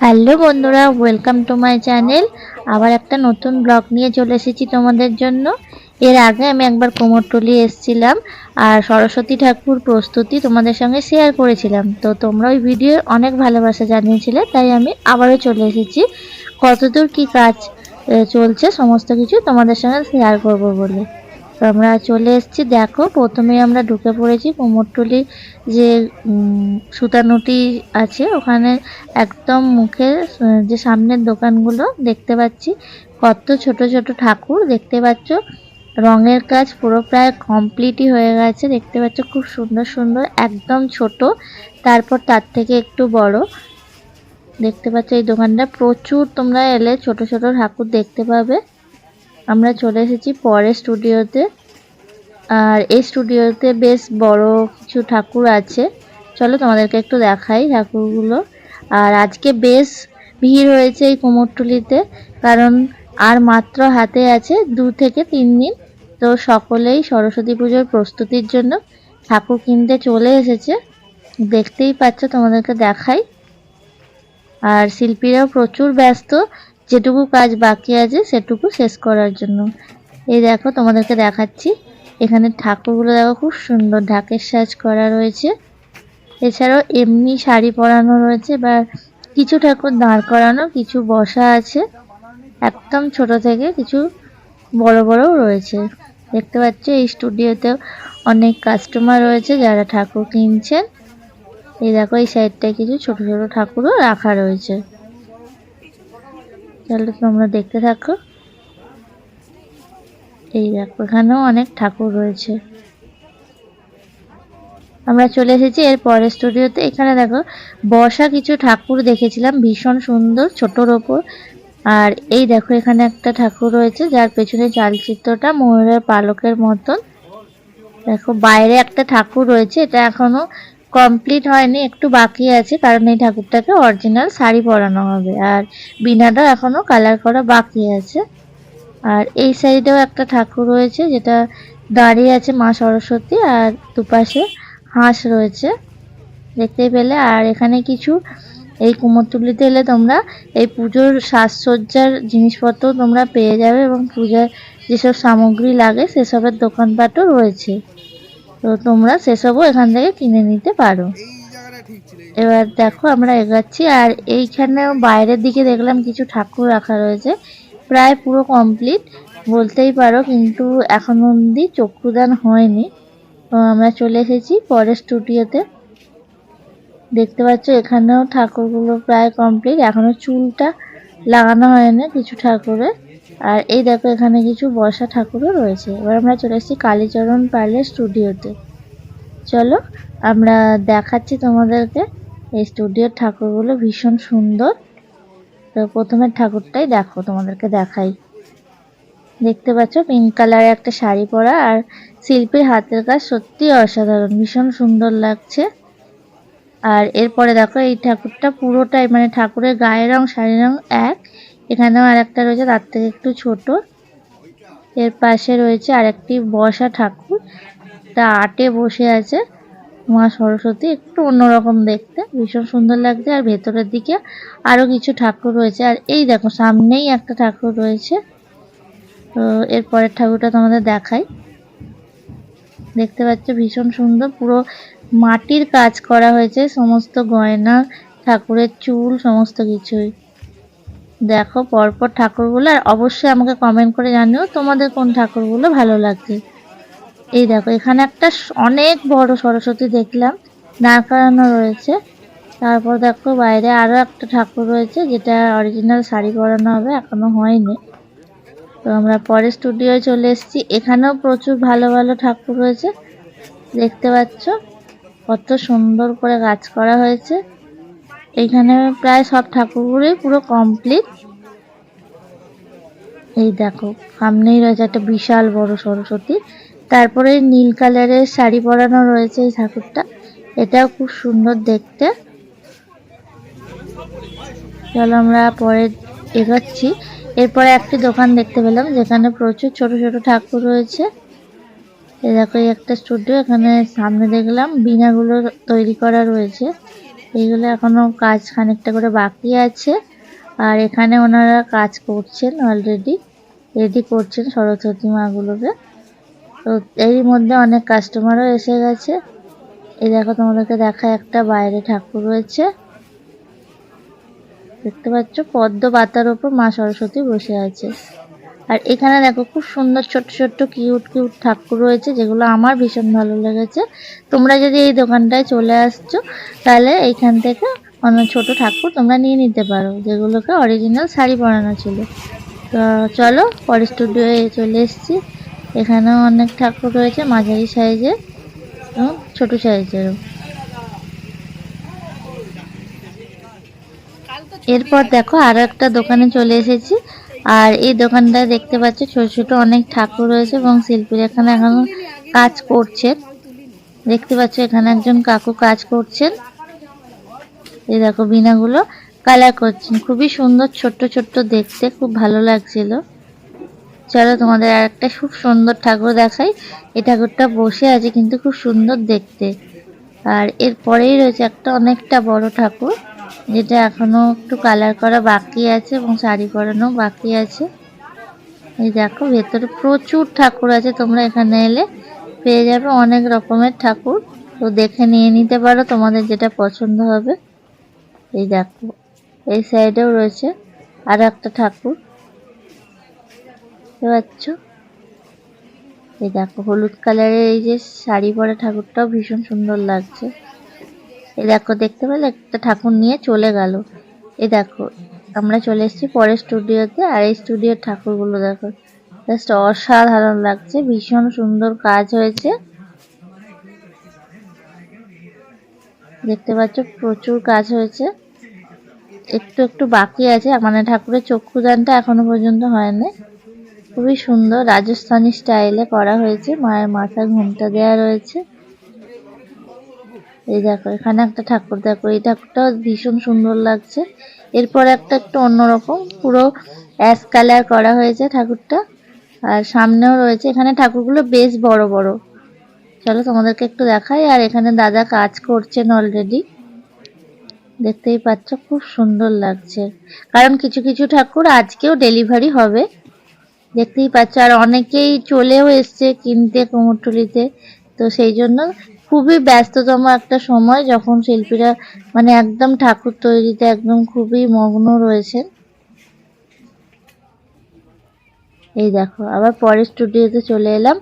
Hello বন্ধুরা welcome to my channel আবার একটা নতুন ব্লগ নিয়ে চলে এসেছি তোমাদের জন্য। এর আগে আমি একবার কোমরটুলি এসেছিলাম আর সরস্বতী ঠাকুর প্রস্তুতি তোমাদের সঙ্গে শেয়ার করেছিলাম। তো তোমরা ওই ভিডিও অনেক ভালোবাসা জানিয়েছিলে, তাই আমি আবারও চলে এসেছি। কতদূর কি কাজ চলছে, সমস্ত কিছু তোমাদের সঙ্গে শেয়ার করব বলে। তো আমরা চলে এসেছি। দেখো প্রথমে আমরা ঢুকে পড়েছি কোমরটুলি যে সুতানুটি আছে। ওখানে একদম মুখে যে সামনের দোকানগুলো দেখতে পাচ্ছি, কত ছোট ছোট ঠাকুর দেখতে পাচ্ছ। রঙের কাজ পুরো প্রায় কমপ্লিটই হয়ে গেছে। দেখতে পাচ্ছ খুব সুন্দর সুন্দর, একদম ছোট, তারপর তার থেকে একটু বড়। দেখতে পাচ্ছ এই দোকানটা। প্রচুর তোমরা এলে ছোট ছোট ঠাকুর দেখতে পাবে। আমরা চলে এসেছি পরের স্টুডিওতে। আর এই স্টুডিওতে বেশ বড় কিছু ঠাকুর আছে। চলো তোমাদেরকে একটু দেখাই ঠাকুরগুলো। আর আজকে বেশ ভিড় হয়েছে এই কুমোরটুলিতে, কারণ আর মাত্র হাতে আছে দু থেকে তিন দিন। তো সকলেই সরস্বতী পুজোর প্রস্তুতির জন্য ঠাকুর কিনতে চলে এসেছে। দেখতেই পাচ্ছ তোমাদেরকে দেখাই। আর শিল্পীরাও প্রচুর ব্যস্ত। যেটুকু কাজ বাকি আছে সেটুকু শেষ করার জন্য। এই দেখো, তোমাদেরকে দেখাচ্ছি। এখানে ঠাকুরগুলো দেখো, খুব সুন্দর ঢাকের সাজ করা রয়েছে। এছাড়াও এমনি শাড়ি পরানো রয়েছে বা কিছু ঠাকুর দাঁড় করানো, কিছু বসা আছে। একদম ছোট থেকে কিছু বড় বড়ও রয়েছে। দেখতে পাচ্ছ, এই স্টুডিওতেও অনেক কাস্টমার রয়েছে যারা ঠাকুর কিনছেন। এই দেখো, এই সাইডটায় কিছু ছোট ছোট ঠাকুরও রাখা রয়েছে। তাহলে তোমরা দেখতে থাকো। এই দেখো, এখানেও অনেক ঠাকুর রয়েছে। আমরা চলে এসেছি এর পরের স্টুডিওতে। এখানে দেখো বসা কিছু ঠাকুর দেখেছিলাম, ভীষণ সুন্দর, ছোটর ওপর। আর এই দেখো, এখানে একটা ঠাকুর রয়েছে, যার পেছনে চালচিত্রটা ময়ূরের পালকের মতন। দেখো, বাইরে একটা ঠাকুর রয়েছে, এটা এখনও কমপ্লিট হয়নি, একটু বাকি আছে, কারণ এই ঠাকুরটাকে অরিজিনাল শাড়ি পরানো হবে। আর বিনাটা এখনও কালার করা বাকি আছে। আর এই সাইডেও একটা ঠাকুর রয়েছে, যেটা দাঁড়িয়ে আছে মা সরস্বতী, আর দুপাশে হাঁস রয়েছে। দেখতে পেলে, আর এখানে কিছু এই কুমোরটুলিতে এলে তোমরা এই পুজোর সাজসজ্জার জিনিসপত্র তোমরা পেয়ে যাবে এবং পূজার যেসব সামগ্রী লাগে, সেসবের দোকানপাটও রয়েছে। তো তোমরা সেসবও এখান থেকে কিনে নিতে পারো। এবার দেখো আমরা এগাচ্ছি আর এইখানেও বাইরের দিকে দেখলাম কিছু ঠাকুর রাখা রয়েছে। প্রায় পুরো কমপ্লিট বলতেই পারো কিন্তু এখন অবধি চক্ষুদান হয়নি। তো আমরা চলে এসেছি পরের স্টুডিওতে। দেখতে পাচ্ছ এখানেও ঠাকুরগুলো প্রায় কমপ্লিট এখনও চুলটা লাগানো হয়নি কিছু ঠাকুরের। আর এই দেখো, এখানে কিছু বসা ঠাকুরও রয়েছে। এবার আমরা চলে এসেছি কালীচরণ পালের স্টুডিওতে চলো, আমরা দেখাচ্ছি তোমাদেরকে এই স্টুডিওর ঠাকুরগুলো ভীষণ সুন্দর। তো প্রথমের ঠাকুরটাই দেখো, তোমাদেরকে দেখাই। দেখতে পাচ্ছ পিঙ্ক কালারের একটা শাড়ি পরা আর শিল্পীর হাতের কাজ সত্যি অসাধারণ, ভীষণ সুন্দর লাগছে। আর এরপরে দেখো, এই ঠাকুরটা পুরোটাই মানে ঠাকুরের গায়ের রং, শাড়ির রং এক। এখানেও আর একটা রয়েছে, তার থেকে একটু ছোট। এর পাশে রয়েছে আরেকটি বসা ঠাকুর, তা আটে বসে আছে। মা সরস্বতী, একটু অন্যরকম দেখতে, ভীষণ সুন্দর লাগছে। আর ভেতরের দিকে আরও কিছু ঠাকুর রয়েছে। আর এই দেখো, সামনেই একটা ঠাকুর রয়েছে। তো এরপরের ঠাকুরটা তোমাদের দেখাই। দেখতে পাচ্ছ, ভীষণ সুন্দর, পুরো মাটির কাজ করা হয়েছে। সমস্ত গয়না, ঠাকুরের চুল, সমস্ত কিছুই। দেখো, পরপর ঠাকুরগুলো, আর অবশ্যই আমাকে কমেন্ট করে জানিও তোমাদের কোন ঠাকুরগুলো ভালো লাগছে। এই দেখো, এখানে একটা অনেক বড় সরস্বতী দেখলাম, দাঁড় করানো রয়েছে। তারপর দেখো, বাইরে আরও একটা ঠাকুর রয়েছে, যেটা অরিজিনাল শাড়ি পরানো হবে, এখনও হয়নি। তো আমরা পরে স্টুডিওয়ে চলে এসেছি। এখানেও প্রচুর ভালো ভালো ঠাকুর রয়েছে, দেখতে পাচ্ছ? কত সুন্দর করে কাজ করা হয়েছে। এখানে প্রায় সব ঠাকুরগুলোই পুরো কমপ্লিট এই দেখো, সামনেই রয়েছে একটা বিশাল বড় সরস্বতী। তারপরে নীল কালারের শাড়ি পরানো রয়েছে এই ঠাকুরটা। এটাও খুব সুন্দর দেখতে। চলো আমরা পরে এগোচ্ছি। এরপরে একটি দোকান দেখতে পেলাম, যেখানে প্রচুর ছোট ছোট ঠাকুর রয়েছে। এই একটা স্টুডিও এখানে সামনে দেখলাম বিনাগুলো তৈরি করা রয়েছে। এইগুলো এখনও কাজ খানিকটা করে বাকি আছে। আর এখানে ওনারা কাজ করছেন অলরেডি রেডি করছেন সরস্বতী মাগুলোকে তো এরই মধ্যে অনেক কাস্টমারও এসে গেছে। এই দেখো তোমাদেরকে দেখা একটা বাইরে ঠাকুর রয়েছে। দেখতে পাচ্ছ? পদ্ম পাতার ওপর মা সরস্বতী বসে আছে। আর এখানে দেখো খুব সুন্দর ছোট্ট ছোট্ট কিউট কিউট ঠাকুর রয়েছে, যেগুলো আমার ভীষণ ভালো লেগেছে। তোমরা যদি এই দোকানটায় চলে আসছো, তাহলে এইখান থেকে অনেক ছোট ঠাকুর তোমরা নিয়ে নিতে পারো, যেগুলোকে অরিজিনাল শাড়ি পরানো ছিল। তো চলো, পরের স্টুডিওয়ে চলে এসেছি। এখানেও অনেক ঠাকুর রয়েছে, মাঝারি সাইজের এবং ছোট সাইজেরও। এরপর দেখো আরও একটা দোকানে চলে এসেছি। আর এই দোকানটা দেখতে পাচ্ছ ছোট ছোট অনেক ঠাকুর রয়েছে এবং শিল্পীরা এখানে এখনও কাজ করছেন দেখতে পাচ্ছ এখানে একজন কাকু কাজ করছেন। এই দেখো বিনাগুলো কালার করছেন। খুবই সুন্দর ছোট্ট ছোট্ট দেখতে, খুব ভালো লাগছিল। চলো তোমাদের আর একটা খুব সুন্দর ঠাকুর দেখাই। এই ঠাকুরটা বসে আছে কিন্তু খুব সুন্দর দেখতে। আর এরপরেই রয়েছে একটা অনেকটা বড় ঠাকুর। যেটা এখনও একটু কালার করা বাকি আছে এবং শাড়ি পরানো বাকি আছে। এই দেখো, ভেতরে প্রচুর ঠাকুর আছে, তোমরা এখানে এলে পেয়ে যাবে অনেক রকমের ঠাকুর। তো দেখে নিয়ে নিতে পারো তোমাদের যেটা পছন্দ হবে। এই দেখো, এই সাইডেও রয়েছে আর একটা ঠাকুর। পাচ্ছ? এই দেখো, হলুদ কালারের এই যে শাড়ি পরা ঠাকুরটাও ভীষণ সুন্দর লাগছে। এই দেখো, দেখতে পেলে? একটা ঠাকুর নিয়ে চলে গেল। এই দেখো, আমরা চলে এসেছি পরের স্টুডিওতে, আর এই স্টুডিওর ঠাকুরগুলো দেখো। জাস্ট অসাধারণ লাগছে, ভীষণ সুন্দর কাজ হয়েছে। দেখতে পাচ্ছ, প্রচুর কাজ হয়েছে। একটু একটু বাকি আছে মানে ঠাকুরের চক্ষুদানটা এখনও পর্যন্ত হয়নি। খুবই সুন্দর, রাজস্থানি স্টাইলে করা হয়েছে, মায়ের মাথায় ঘুমটা দেওয়া রয়েছে। এই দেখো, এখানে একটা ঠাকুর, দেখো, এই ঠাকুরটাও ভীষণ সুন্দর লাগছে। এরপর একটা একটু অন্যরকম, পুরো অ্যাশ কালার করা হয়েছে ঠাকুরটা। আর সামনেও রয়েছে, এখানে ঠাকুরগুলো বেশ বড় বড়। চলো তোমাদেরকে একটু দেখাই, আর এখানে দাদা কাজ করছেন অলরেডি দেখতেই পাচ্ছ, খুব সুন্দর লাগছে। কারণ কিছু কিছু ঠাকুর আজকেও ডেলিভারি হবে। দেখতেই পাচ্ছ, আর অনেকেই চলেও এসছে কিনতে কুমোরটুলিতে। তো সেই জন্য খুবই ব্যস্ততম একটা সময় যখন শিল্পীরা মানে একদম ঠাকুর তৈরিতে একদম খুবই মগ্ন রয়েছেন। এই দেখো, আবার পরের স্টুডিওতে চলে এলাম।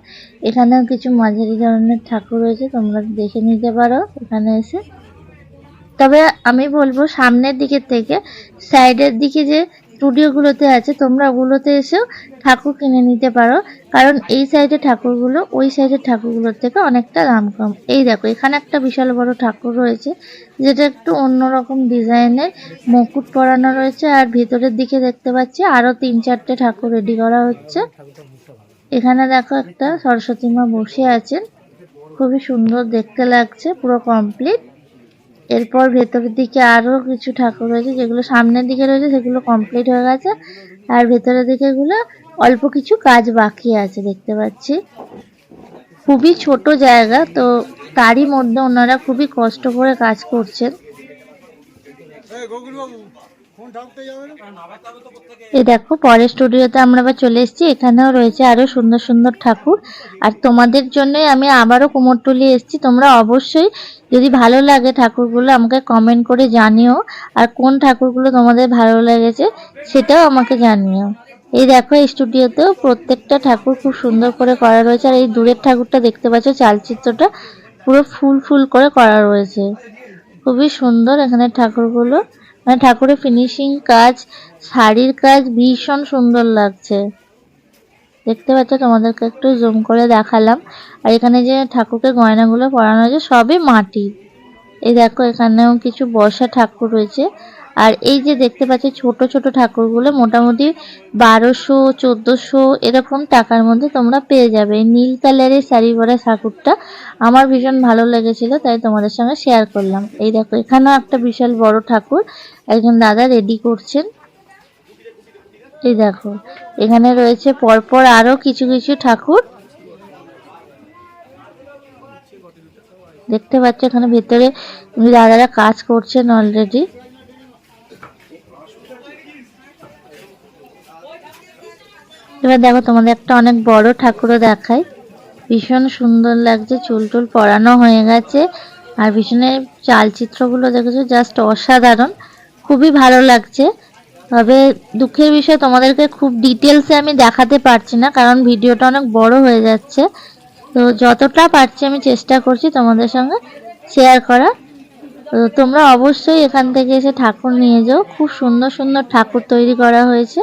এখানেও কিছু মাঝারি ধরনের ঠাকুর রয়েছে, তোমরা দেখে নিতে পারো এখানে এসে। তবে আমি বলব সামনের দিকের থেকে সাইডের দিকে যে স্টুডিওগুলোতে আছে, তোমরা ওগুলোতে এসেও ঠাকুর কিনে নিতে পারো। কারণ এই সাইডে ঠাকুরগুলো, ওই সাইডের ঠাকুরগুলোর থেকে অনেকটা দাম কম। এই দেখো, এখানে একটা বিশাল বড় ঠাকুর রয়েছে, যেটা একটু অন্যরকম ডিজাইনের, মুকুট পরানো রয়েছে, আর ভেতরের দিকে দেখতে পাচ্ছি আরও তিন চারটে ঠাকুর রেডি করা হচ্ছে। এখানে দেখো একটা সরস্বতী মা বসে আছেন, খুবই সুন্দর দেখতে লাগছে, পুরো কমপ্লিট এরপর ভেতরের দিকে আরও কিছু ঠাকুর রয়েছে, যেগুলো সামনের দিকে রয়েছে, সেগুলো কমপ্লিট হয়ে গেছে। আর ভেতরের দিকে এগুলো অল্প কিছু কাজ বাকি আছে, দেখতে পাচ্ছি। খুবই ছোট জায়গা, তো তারই মধ্যে ওনারা খুবই কষ্ট করে কাজ করছেন। এই দেখো পরের স্টুডিওতে আমরা আবার চলে এসেছি। এখানেও রয়েছে আরও সুন্দর সুন্দর ঠাকুর। আর তোমাদের জন্য আমি আবারও কুমোরটুলি এসেছি। তোমরা অবশ্যই যদি ভালো লাগে ঠাকুরগুলো আমাকে কমেন্ট করে জানিও। আর কোন ঠাকুরগুলো তোমাদের ভালো লেগেছে সেটাও আমাকে জানিও। এই দেখো এই স্টুডিওতেও প্রত্যেকটা ঠাকুর খুব সুন্দর করে করা রয়েছে। আর এই দূরের ঠাকুরটা দেখতে পাচ্ছ চালচিত্রটা পুরো ফুল ফুল করে করা রয়েছে। খুবই সুন্দর এখানে ঠাকুরগুলো। মানে ঠাকুরের ফিনিশিং কাজ, শাড়ির কাজ ভীষণ সুন্দর লাগছে। দেখতে পাচ্ছ তোমাদেরকে একটু জুম করে দেখালাম। আর এখানে যে ঠাকুরকে গয়নাগুলো পরানো হয়েছে, সবই মাটি। এই দেখো এখানেও কিছু বসা ঠাকুর রয়েছে। আর এই যে দেখতে পাচ্ছি ছোট ছোট ঠাকুরগুলো মোটামুটি বারোশো, চোদ্দোশো এরকম টাকার মধ্যে তোমরা পেয়ে যাবে। নীল কালারের শাড়ি পরা ঠাকুরটা আমার ভীষণ ভালো লেগেছিল, তাই তোমাদের সঙ্গে শেয়ার করলাম। এই দেখো, এখানেও একটা বিশাল বড় ঠাকুর একজন দাদা রেডি করছেন। এই দেখো, এখানে রয়েছে পরপর আরও কিছু কিছু ঠাকুর। দেখতে পাচ্ছ এখানে ভেতরে দাদারা কাজ করছেন অলরেডি এবার দেখো তোমাদের একটা অনেক বড় ঠাকুরও দেখায় ভীষণ সুন্দর লাগছে, চুল টুল পরানো হয়ে গেছে। আর ভীষণে চালচিত্রগুলো দেখেছ জাস্ট অসাধারণ। খুবই ভালো লাগছে। তবে দুঃখের বিষয়, তোমাদেরকে খুব ডিটেলসে আমি দেখাতে পারছি না, কারণ ভিডিওটা অনেক বড় হয়ে যাচ্ছে। তো যতটা পারছি আমি চেষ্টা করছি তোমাদের সঙ্গে শেয়ার করা তো তোমরা অবশ্যই এখান থেকে এসে ঠাকুর নিয়ে যাও। খুব সুন্দর সুন্দর ঠাকুর তৈরি করা হয়েছে।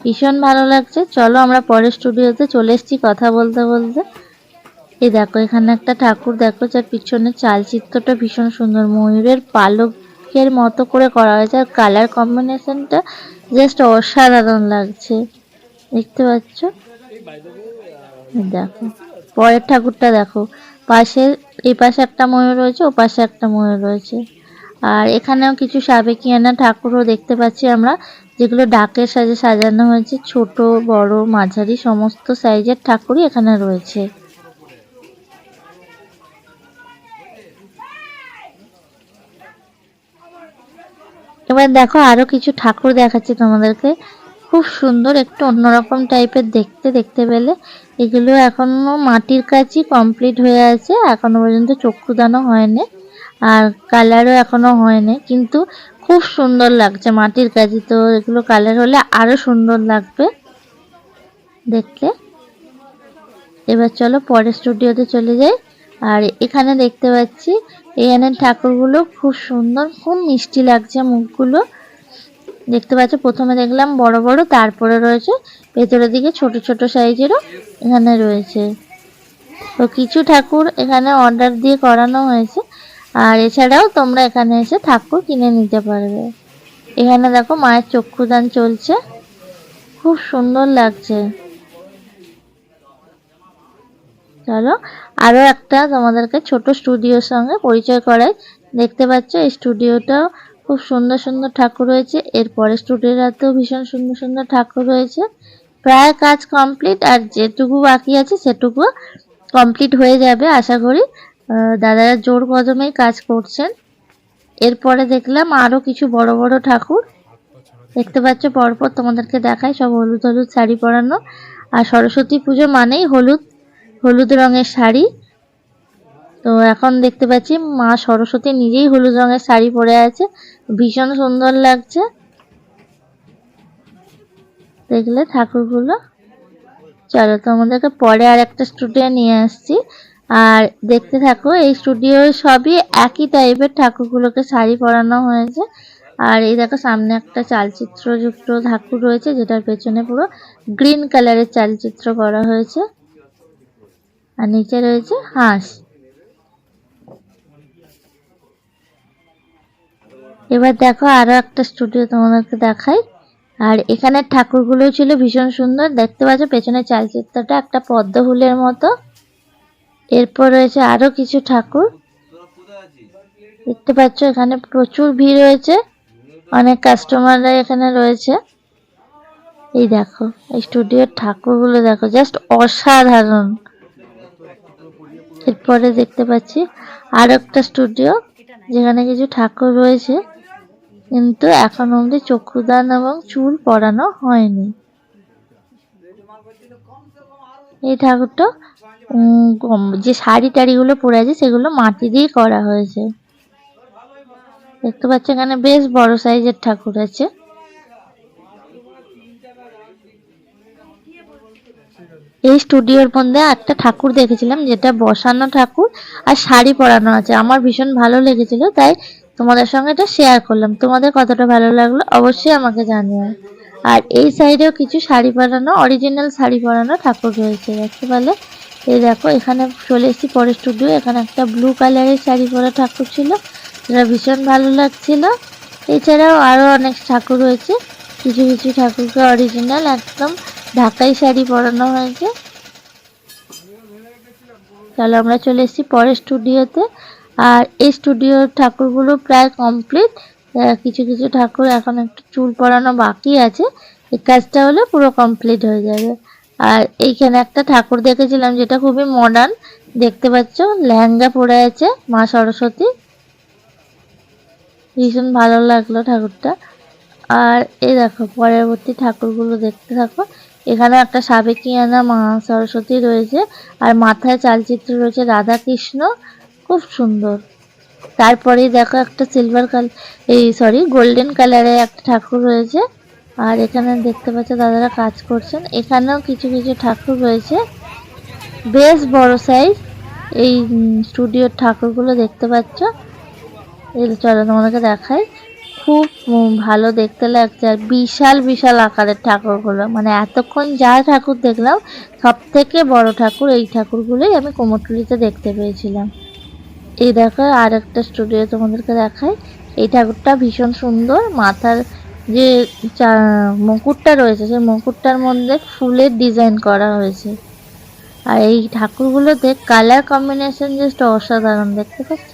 ভীষণ ভালো লাগছে। চলো আমরা পরের স্টুডিওতে চলে এসেছি কথা বলতে বলতে। এই দেখো, এখানে একটা ঠাকুর দেখো, যার পিছনে চালচিত্রটা ভীষণ সুন্দর। ময়ূরের পালকের মতো করে করা হয়েছে। আর কালার কম্বিনেশনটা জাস্ট অসাধারণ লাগছে। দেখতে পাচ্ছ? দেখো, পরের ঠাকুরটা দেখো। পাশে, এই পাশে একটা ময়ূর রয়েছে, ও পাশে একটা ময়ূর রয়েছে। আর এখানেও কিছু সাবেকিয়ানা ঠাকুরও দেখতে পাচ্ছি আমরা। যেগুলো ডাকের সাজে সাজানো হয়েছে, ছোট, বড়, মাঝারি, সমস্ত সাইজের ঠাকুরই এখানে রয়েছে। এবার দেখো আরও কিছু ঠাকুর দেখাচ্ছি তোমাদেরকে। খুব সুন্দর একটু অন্যরকম টাইপের দেখতে দেখতে পেলে। এগুলো এখনও মাটির কাজই কমপ্লিট হয়ে আছে, এখনও পর্যন্ত চক্ষুদানও হয়নি, আর কালারও এখনও হয়নি। কিন্তু খুব সুন্দর লাগছে মাটির কাজই তো, এগুলো কালার হলে আরও সুন্দর লাগবে দেখতে। এবার চলো পরের স্টুডিওতে চলে যাই। আর এখানে দেখতে পাচ্ছি এখানে ঠাকুরগুলো খুব সুন্দর, খুব মিষ্টি লাগছে মুখগুলো। দেখতে পাচ্ছ, প্রথমে দেখলাম বড় বড়, তারপরে রয়েছে ভেতরের দিকে ছোট ছোট সাইজেরও এখানে রয়েছে। তো কিছু ঠাকুর এখানে অর্ডার দিয়ে করানো হয়েছে। আর এছাড়াও তোমরা এখানে এসে ঠাকুর কিনে নিতে পারবে। এখানে দেখো মায়ের চক্ষুদান চলছে। খুব সুন্দর লাগছে। চলো আরও একটা তোমাদেরকে ছোট স্টুডিওর সঙ্গে পরিচয় করাই। দেখতে পাচ্ছ, এই স্টুডিওটাও খুব সুন্দর সুন্দর ঠাকুর রয়েছে। এরপরে স্টুডিওটাতেও ভীষণ সুন্দর সুন্দর ঠাকুর রয়েছে। প্রায় কাজ কমপ্লিট আর যেটুকু বাকি আছে সেটুকু কমপ্লিট হয়ে যাবে, আশা করি। দাদারা জোর কদমেই কাজ করছেন। এরপরে দেখলাম আরও কিছু বড় বড় ঠাকুর। দেখতে পাচ্ছ, পরপর তোমাদেরকে দেখায় সব হলুদ হলুদ শাড়ি পরানো। আর সরস্বতী পুজো মানেই হলুদ হলুদ রঙের শাড়ি। তো এখন দেখতে পাচ্ছি, মা সরস্বতী নিজেই হলুদ রঙের শাড়ি পরে আছে। ভীষণ সুন্দর লাগছে। দেখলে ঠাকুরগুলো। চলো তোমাদেরকে পরে আর একটা স্টুডিও নিয়ে আসছি। আর দেখতে থাকো, এই স্টুডিও সবই একই টাইপের ঠাকুরগুলোকে শাড়ি পরানো হয়েছে। আর এই দেখো, সামনে একটা চালচিত্রযুক্ত ঠাকুর রয়েছে, যেটার পেছনে পুরো গ্রিন কালারের চালচিত্র করা হয়েছে। আর নিচে রয়েছে হাঁস। এবার দেখো, আরও একটা স্টুডিও তোমাদেরকে দেখাই। আর এখানে ঠাকুরগুলো ছিল ভীষণ সুন্দর। দেখতে পাচ্ছ পেছনে চালচিত্রটা একটা পদ্ম ফুলের মতো। এরপর রয়েছে আরও কিছু ঠাকুর। দেখতে পাচ্ছ, এখানে প্রচুর ভিড় রয়েছে। অনেক কাস্টমাররা এখানে রয়েছে। এই দেখো, এই স্টুডিওর ঠাকুরগুলো দেখো জাস্ট অসাধারণ। এরপরে দেখতে পাচ্ছি আর একটা স্টুডিও যেখানে কিছু ঠাকুর রয়েছে। কিন্তু এখন অবধি চক্ষুদান এবং চুল পরানো হয়নি। এই ঠাকুরটা যে শাড়ি টাড়িগুলো পরে আছে, সেগুলো মাটি দিয়ে করা হয়েছে। দেখতে পাচ্ছি এখানে বেশ বড় সাইজের ঠাকুর আছে। এই স্টুডিওর মধ্যে একটা ঠাকুর দেখেছিলাম, যেটা বসানো ঠাকুর আর শাড়ি পরানো আছে। আমার ভীষণ ভালো লেগেছিল, তাই তোমাদের সঙ্গে এটা শেয়ার করলাম। তোমাদের কতটা ভালো লাগল অবশ্যই আমাকে জানিও। আর এই সাইডেও কিছু শাড়ি পরানো অরিজিনাল শাড়ি পরানো ঠাকুর রয়েছে, দেখতে পারলে এই দেখো, এখানে চলে এসেছি পরে স্টুডিও এখানে একটা ব্লু কালারের শাড়ি পরা ঠাকুর ছিল। যেটা ভীষণ ভালো লাগছিল। এছাড়াও আরও অনেক ঠাকুর রয়েছে। কিছু কিছু ঠাকুরকে অরিজিনাল একদম ঢাকাই শাড়ি পরানো হয়েছে। তাহলে আমরা চলে এসেছি পরের স্টুডিওতে আর এই স্টুডিওর ঠাকুরগুলো প্রায় কমপ্লিট কিছু কিছু ঠাকুর এখন একটু চুল পরানো বাকি আছে। এই কাজটা হলে পুরো কমপ্লিট হয়ে যাবে। আর এইখানে একটা ঠাকুর দেখেছিলাম যেটা খুবই মডার্ন দেখতে পাচ্ছ? লেহেঙ্গা পরে আছে মা সরস্বতী। ভীষণ ভালো লাগল ঠাকুরটা। আর এই দেখো, পরবর্তী ঠাকুরগুলো দেখতে থাকো। এখানে একটা সাবেকিয়ানা মা সরস্বতী রয়েছে। আর মাথায় চালচিত্র রয়েছে রাধা কৃষ্ণ খুব সুন্দর। তারপরেই দেখো একটা সিলভার কালার এই সরি গোল্ডেন কালারের একটা ঠাকুর রয়েছে। আর এখানে দেখতে পাচ্ছ দাদারা কাজ করছেন। এখানেও কিছু কিছু ঠাকুর রয়েছে। বেশ বড় সাইজ এই স্টুডিওর ঠাকুরগুলো দেখতে পাচ্ছ। চলো তোমাদেরকে দেখাই। খুব ভালো দেখতে লাগছে। আর বিশাল বিশাল আকারের ঠাকুরগুলো। মানে এতক্ষণ যা ঠাকুর দেখলাম সব থেকে বড় ঠাকুর এই ঠাকুরগুলোই আমি কোমরটুলিতে দেখতে পেয়েছিলাম। এই দেখো আর একটা স্টুডিও তোমাদেরকে দেখাই। এই ঠাকুরটা ভীষণ সুন্দর। মাথার যে চা- মুকুটটা রয়েছে, সেই মুকুটটার মধ্যে ফুলের ডিজাইন করা হয়েছে। আর এই ঠাকুরগুলোতে কালার কম্বিনেশন জাস্ট অসাধারণ, দেখতে পাচ্ছ?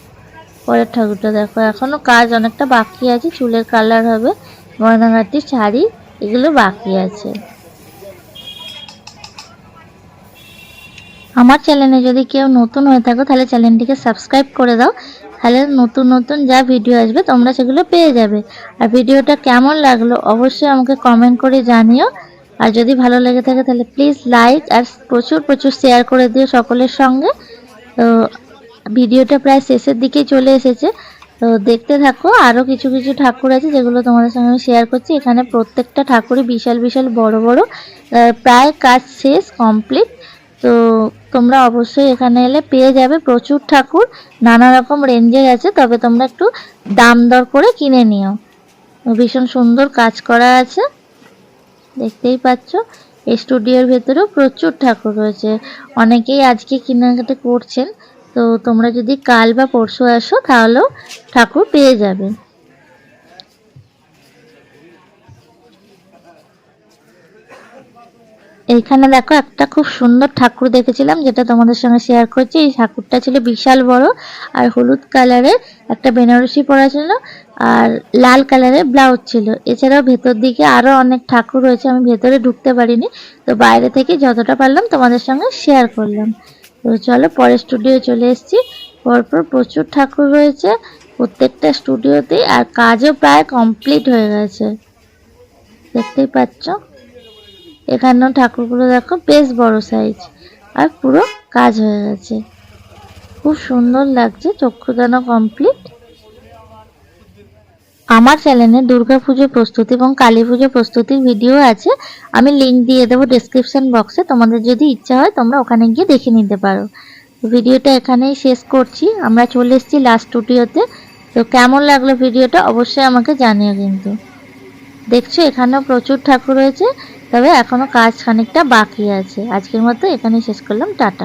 পরের ঠাকুরটা দেখো এখনও কাজ অনেকটা বাকি আছে, চুলের কালার হবে গয়নাঘাটি শাড়ি, এগুলো বাকি আছে। আমার চ্যানেলে যদি কেউ নতুন হয়ে থাকো, তাহলে চ্যানেলটিকে সাবস্ক্রাইব করে দাও। তাহলে নতুন নতুন যা ভিডিও আসবে, তোমরা সেগুলো পেয়ে যাবে। আর ভিডিওটা কেমন লাগল, অবশ্যই আমাকে কমেন্ট করে জানিও। আর যদি ভালো লেগে থাকে, তাহলে প্লিজ লাইক আর প্রচুর প্রচুর শেয়ার করে দিও সকলের সঙ্গে। তো ভিডিওটা প্রায় শেষের দিকেই চলে এসেছে। তো দেখতে থাকো আরও কিছু কিছু ঠাকুর আছে যেগুলো তোমাদের সঙ্গে আমি শেয়ার করছি। এখানে প্রত্যেকটা ঠাকুরই বিশাল বিশাল, বড় বড় প্রায় কাজ শেষ কমপ্লিট তো তোমরা অবশ্যই এখানে এলে পেয়ে যাবে প্রচুর ঠাকুর নানা রকম রেঞ্জের আছে, তবে তোমরা একটু দাম দর করে কিনে নিও। ভীষণ সুন্দর কাজ করা আছে, দেখতেই পাচ্ছ। স্টুডিওর ভেতরেও প্রচুর ঠাকুর রয়েছে। অনেকেই আজকে কেনাকাটা করছেন, তো তোমরা যদি কাল বা পরশু আসো, তাহলেও ঠাকুর পেয়ে যাবে। এইখানে দেখো একটা খুব সুন্দর ঠাকুর দেখেছিলাম, যেটা তোমাদের সঙ্গে শেয়ার করছি। এই ঠাকুরটা ছিল বিশাল বড় আর হলুদ কালারের একটা বেনারসি পরা ছিল আর লাল কালারের ব্লাউজ ছিল। এছাড়াও ভেতর দিকে আরও অনেক ঠাকুর রয়েছে, আমি ভেতরে ঢুকতে পারিনি। তো বাইরে থেকে যতটা পারলাম তোমাদের সঙ্গে শেয়ার করলাম। তো চলো পরের স্টুডিও চলে এসেছি। পরপর প্রচুর ঠাকুর রয়েছে প্রত্যেকটা স্টুডিওতেই আর কাজও প্রায় কমপ্লিট হয়ে গেছে। দেখতেই পাচ্ছ? এখানেও ঠাকুরগুলো দেখো বেশ বড় সাইজ আর পুরো কাজ হয়ে গেছে। খুব সুন্দর লাগছে, চক্ষুদানও কমপ্লিট আমার চ্যানেলে দুর্গাপুজো প্রস্তুতি এবং কালী পুজো প্রস্তুতির ভিডিও আছে। আমি লিঙ্ক দিয়ে দেবো ডেসক্রিপশন বক্সে তোমাদের যদি ইচ্ছা হয়, তোমরা ওখানে গিয়ে দেখে নিতে পারো। ভিডিওটা এখানেই শেষ করছি। আমরা চলে এসেছি লাস্ট স্টুডিওতে তো কেমন লাগল ভিডিওটা অবশ্যই আমাকে জানিও কিন্তু। দেখছ, এখানেও প্রচুর ঠাকুর রয়েছে তবে এখনও কাজ খানিকটা বাকি আছে। আজকের মতো এখানেই শেষ করলাম। টাটা।